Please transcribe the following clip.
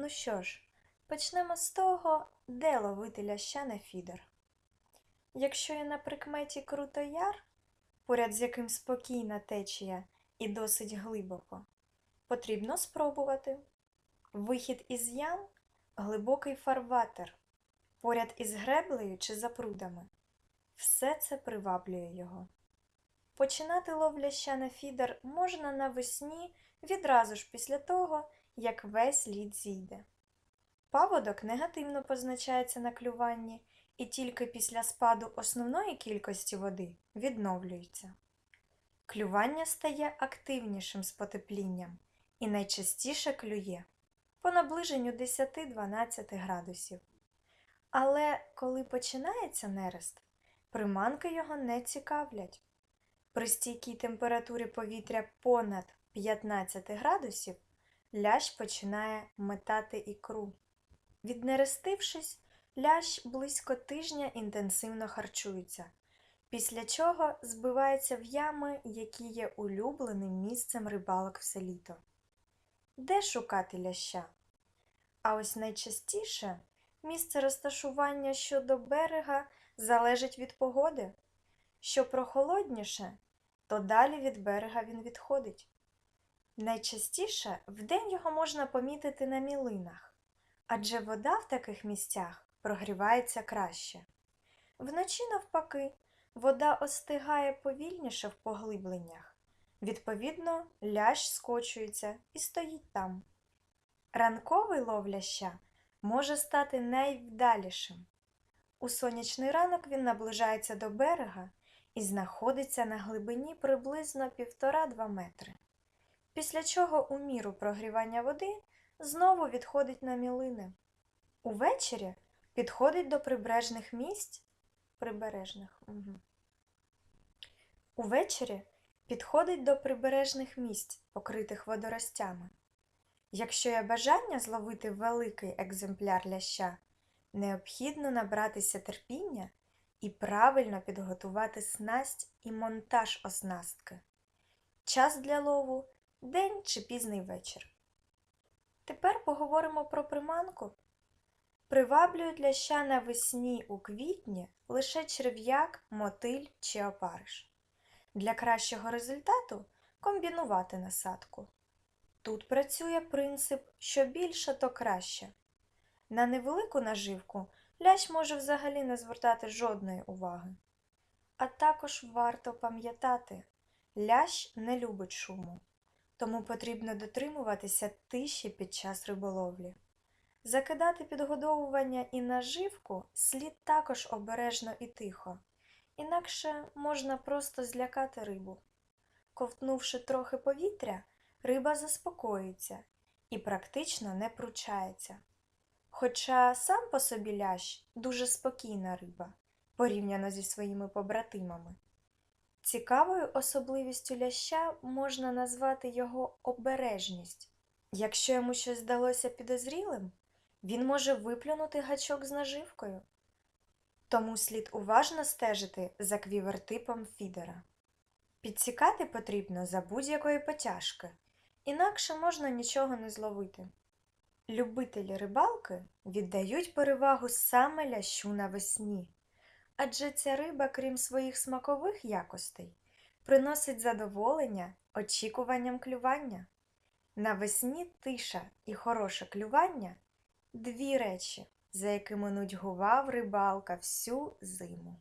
Ну що ж, почнемо з того, де ловити ляща на фідер. Якщо є на прикметі Крутояр, поряд з яким спокійна течія і досить глибоко, потрібно спробувати. Вихід із ям глибокий фарватер, поряд із греблею чи запрудами. Все це приваблює його. Починати лов ляща на фідер можна навесні відразу ж після того, як весь лід зійде. Паводок негативно позначається на клюванні і тільки після спаду основної кількості води відновлюється. Клювання стає активнішим з потеплінням і найчастіше клює по наближенню 10-12 градусів. Але коли починається нерест, приманки його не цікавлять. При стійкій температурі повітря понад 15 градусів лящ починає метати ікру. Віднерестившись, лящ близько тижня інтенсивно харчується, після чого збивається в ями, які є улюбленим місцем рибалок все літо. Де шукати ляща? А ось найчастіше місце розташування щодо берега залежить від погоди. Що прохолодніше, то далі від берега він відходить. Найчастіше вдень його можна помітити на мілинах, адже вода в таких місцях прогрівається краще. Вночі, навпаки, вода остигає повільніше в поглибленнях. Відповідно, лящ скочується і стоїть там. Ранковий лов ляща може стати найвдалішим. У сонячний ранок він наближається до берега і знаходиться на глибині приблизно 1,5-2 метри. Після чого у міру прогрівання води знову відходить на мілини. Увечері підходить до прибережних місць. Прибережних. Угу. Увечері підходить до прибережних місць, покритих водоростями. Якщо є бажання зловити великий екземпляр ляща, необхідно набратися терпіння і правильно підготувати снасть і монтаж оснастки. Час для лову день чи пізний вечір. Тепер поговоримо про приманку. Приваблюють ляща навесні у квітні лише черв'як, мотиль чи опариш. Для кращого результату комбінувати насадку. Тут працює принцип, що більше, то краще. На невелику наживку лящ може взагалі не звертати жодної уваги. А також варто пам'ятати, лящ не любить шуму, тому потрібно дотримуватися тиші під час риболовлі. Закидати підгодовування і наживку слід також обережно і тихо, інакше можна просто злякати рибу. Ковтнувши трохи повітря, риба заспокоїться і практично не пручається. Хоча сам по собі лящ дуже спокійна риба, порівняно зі своїми побратимами. Цікавою особливістю ляща можна назвати його обережність. Якщо йому щось здалося підозрілим, він може виплюнути гачок з наживкою. Тому слід уважно стежити за квівертипом фідера. Підсікати потрібно за будь-якої потяжки, інакше можна нічого не зловити. Любителі рибалки віддають перевагу саме лящу навесні, адже ця риба, крім своїх смакових якостей, приносить задоволення очікуванням клювання. Навесні тиша і хороше клювання дві речі, за якими нудьгував рибалка всю зиму.